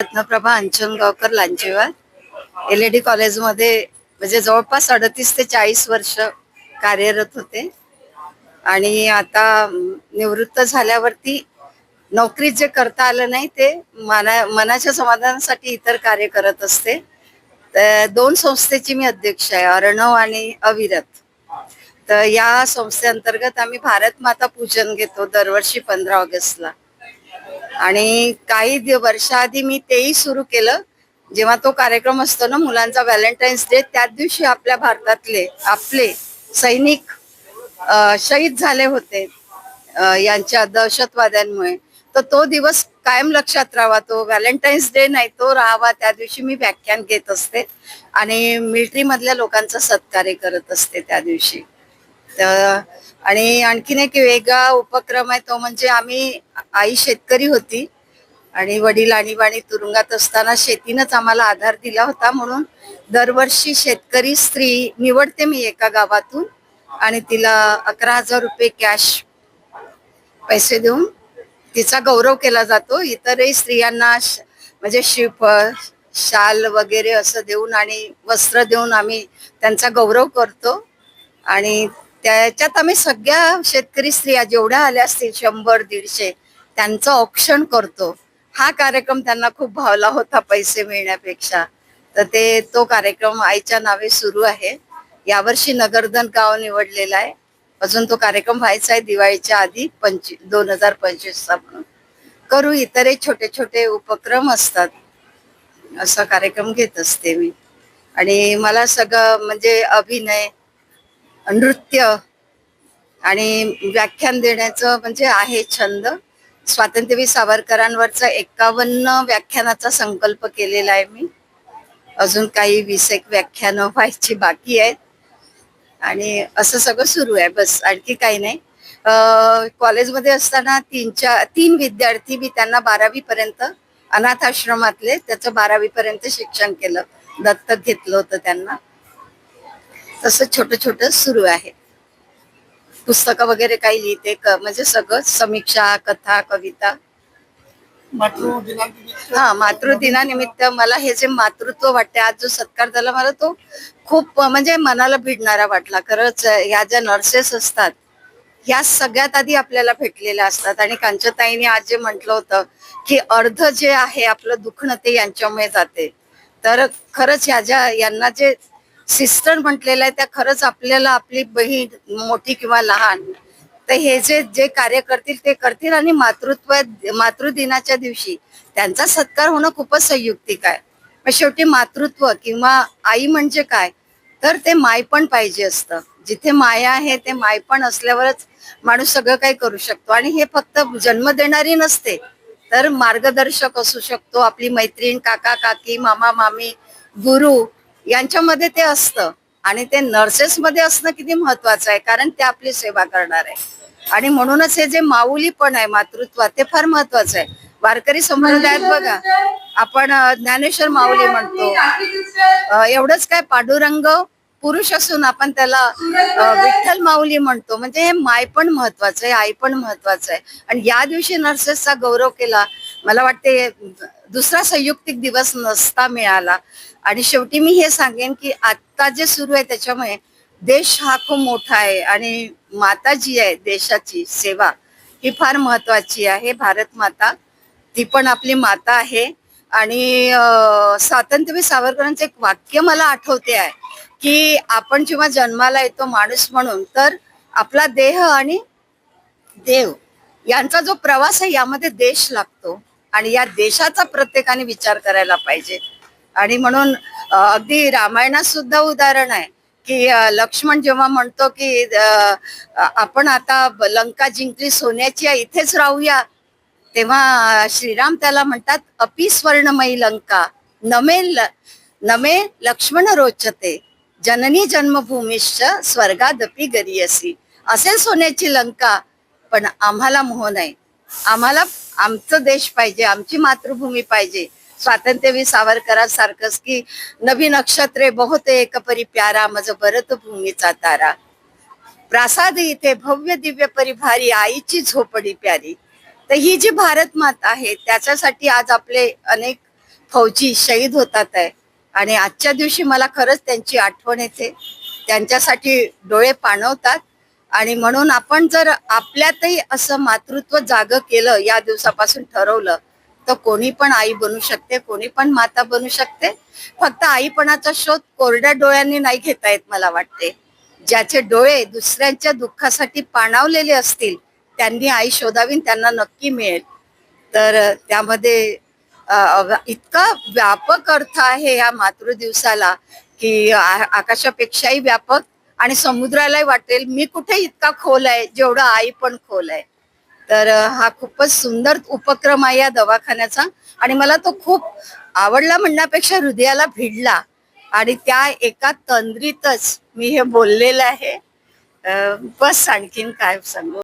Ratnaprabha Anchangavkar Lanchewar L D कॉलेजमध्ये म्हणजे जवळपास अडतीस ते चाळीस वर्ष कार्यरत होते. आणि आता निवृत्त झाल्यावरती नोकरीत जे करता आलं नाही ते मना मनाच्या समाधानासाठी इतर कार्य करत असते. तर दोन संस्थेची मी अध्यक्ष आहे अर्णव आणि अविरत. तर या संस्थेअंतर्गत आम्ही भारत माता पूजन घेतो दरवर्षी पंधरा ऑगस्टला. आणि काही वर्षाआधी मी तेही सुरू केलं. जेव्हा तो कार्यक्रम असतो ना मुलांचा व्हॅलेंटाईन्स डे त्याच दिवशी आपल्या भारतातले आपले सैनिक शहीद झाले होते यांच्या दहशतवाद्यांमुळे. तर तो दिवस कायम लक्षात राहावा. तो व्हॅलेंटाईन्स डे नाही तो राहावा. त्या दिवशी मी व्याख्यान घेत असते. आणि मिलिटरी मधल्या लोकांचा सत्कार्य करत असते त्या दिवशी. तर आणि आणखीन एक वेगळा उपक्रम आहे तो म्हणजे आम्ही आई शेतकरी होती आणि वडील आणीबाणी तुरुंगात असताना शेतीनंच आम्हाला आधार दिला होता म्हणून दरवर्षी शेतकरी स्त्री निवडते मी एका गावातून आणि तिला अकरा हजार रुपये कॅश पैसे देऊन तिचा गौरव केला जातो. इतरही स्त्रियांना श- म्हणजे श्रीफळ शाल वगैरे असं देऊन आणि वस्त्र देऊन आम्ही त्यांचा गौरव करतो. आणि त्याच्यात आम्ही सगळ्या शेतकरी स्त्रिया जेवढ्या आल्या असतील शंभर दीडशे त्यांचं औक्षण करतो. हा कार्यक्रम त्यांना खूप भावला होता पैसे मिळण्यापेक्षा. तर ते तो कार्यक्रम आईच्या नावे सुरू आहे. यावर्षी नगरधन गाव निवडलेला आहे. अजून तो कार्यक्रम व्हायचा आहे दिवाळीच्या आधी पंचवी दोन हजार पंचवीसचा म्हणून. करू इतरही छोटे छोटे उपक्रम असतात. असा कार्यक्रम घेत असते मी. आणि मला सगळं म्हणजे अभिनय नृत्य आणि व्याख्यान देण्याचं म्हणजे आहे छंद. स्वातंत्र्यवीर सावरकरांवरचा एकावन्न व्याख्यानाचा संकल्प केलेला आहे मी. अजून काही वीस एक व्याख्यानं व्हायची बाकी आहेत. आणि असं सगळं सुरू आहे. बस आणखी काही नाही. कॉलेजमध्ये असताना तीन चार तीन विद्यार्थी मी त्यांना बारावी पर्यंत अनाथ आश्रमातले. त्याचं बारावी पर्यंत शिक्षण केलं. दत्तक घेतलं होतं त्यांना. तसं छोटं छोटं सुरू आहे. पुस्तकं वगैरे काही लिहिते क- म्हणजे सगळं समीक्षा कथा कविता. हा मातृदिनानिमित्त मला हे जे मातृत्व वाटते आज जो सत्कार झाला मला तो खूप म्हणजे मनाला भिडणारा वाटला. खरंच ह्या ज्या नर्सेस असतात ह्या सगळ्यात आधी आपल्याला भेटलेल्या असतात. आणि कांचताईने आज जे म्हटलं होतं की अर्ध जे आहे आपलं दुखणं ते यांच्यामुळे जाते. तर खरंच ह्या ज्या यांना जे सिस्टर म्हटलेलं आहे त्या खरंच आपल्याला आपली बहीण मोठी किंवा लहान तर हे जे जे कार्य करतील ते करतील आणि मातृत्व मातृदिनाच्या दिवशी त्यांचा सत्कार होणं खूपच संयुक्तिक आहे. मग शेवटी मातृत्व किंवा आई म्हणजे काय? तर ते माय पण पाहिजे असतं. जिथे माया आहे ते माय पण असल्यावरच माणूस सगळं काही करू शकतो. आणि हे फक्त जन्म देणारी नसते तर मार्गदर्शक असू शकतो. आपली मैत्रीण काका काकी मामा मामी गुरु यांच्यामध्ये ते असतं. आणि ते नर्सेस मध्ये असणं किती महत्वाचं आहे कारण ते आपली सेवा करणार आहे. आणि म्हणूनच हे जे माऊली पण आहे मातृत्वात ते फार महत्वाचं आहे. वारकरी संप्रदायात बघा आपण अं, ज्ञानेश्वर माऊली म्हणतो. अं, एवढंच काय पांडुरंग पुरुष असून आपण त्याला विठ्ठल माऊली म्हणतो. म्हणजे हे माय पण महत्वाचं आहे आई पण महत्वाचं आहे. आणि या दिवशी नर्सेसचा गौरव केला मला वाटते दुसरा संयुक्तिक दिवस नसता मिळाला. आणि शेवटी मी हे सांगेन की आता जे सुरू आहे त्याच्यामुळे देश हा खूप मोठा आहे आणि माता जी आहे देशाची सेवा ही फार महत्वाची आहे. भारत माता ती पण आपली माता आहे. आणि स्वातंत्र्यवीर सावरकरांचं एक वाक्य मला आठवते आहे की आपण जेव्हा जन्माला येतो माणूस म्हणून तर आपला देह आणि देव यांचा जो प्रवास आहे यामध्ये देश लागतो. आणि या देशाचा प्रत्येकाने विचार करायला पाहिजे. आणि म्हणून अगदी रामायणात सुद्धा उदाहरण आहे की लक्ष्मण जेव्हा म्हणतो की आपण आता लंका जिंकली सोन्याची इथेच राहूया. तेव्हा श्रीराम त्याला म्हणतात अपिस्वर्णमयी लंका नमे ल- नमे लक्ष्मण रोचते जननी जन्मभूमीश्च स्वर्गादपी गरीयसी असेल सोन्याची लंका पण आम्हाला मोह नाही. आम्हाला आमचं देश पाहिजे आमची मातृभूमी पाहिजे. स्वातंत्र्यवीर सावरकरांसारखंच की नवी नक्षत्रे बहुते एक परी प्यारा मज भरत भूमीचा तारा. प्रासाद इथे भव्य दिव्य परिभारी आईची झोपडी प्यारी. तर ही जी भारत माता आहे त्याच्यासाठी आज आपले अनेक फौजी शहीद होतात आहे. आणि आजच्या दिवशी मला खरंच त्यांची आठवण येते. त्यांच्यासाठी डोळे पाणवतात. आणि म्हणून आपण जर आपल्यातही असं मातृत्व जाग केलं या दिवसापासून ठरवलं तर कोणी पण आई बनू शकते कोणी पण माता बनू शकते. फक्त आईपणाचा शोध कोरड्या डोळ्यांनी नाही घेता येत मला वाटते. ज्याचे डोळे दुसऱ्यांच्या दुःखासाठी पाणावलेले असतील त्यांनी आई शोधावी त्यांना नक्की मिळेल. तर त्यामध्ये इतका व्यापक अर्थ आहे ह्या मातृ दिवसाला की आकाशापेक्षाही व्यापक. आणि समुद्रालाही वाटेल. मी कुठे इतका खोल आहे? जेवढं आई पण खोल आहे. तर हा खूपच सुंदर उपक्रम आहे या दवाखान्याचा. आणि मला तो खूप आवडला म्हणण्यापेक्षा हृदयाला भिडला. आणि त्या एका तंद्रीतच मी हे बोललेलं आहे. बस आणखीन काय सांगू?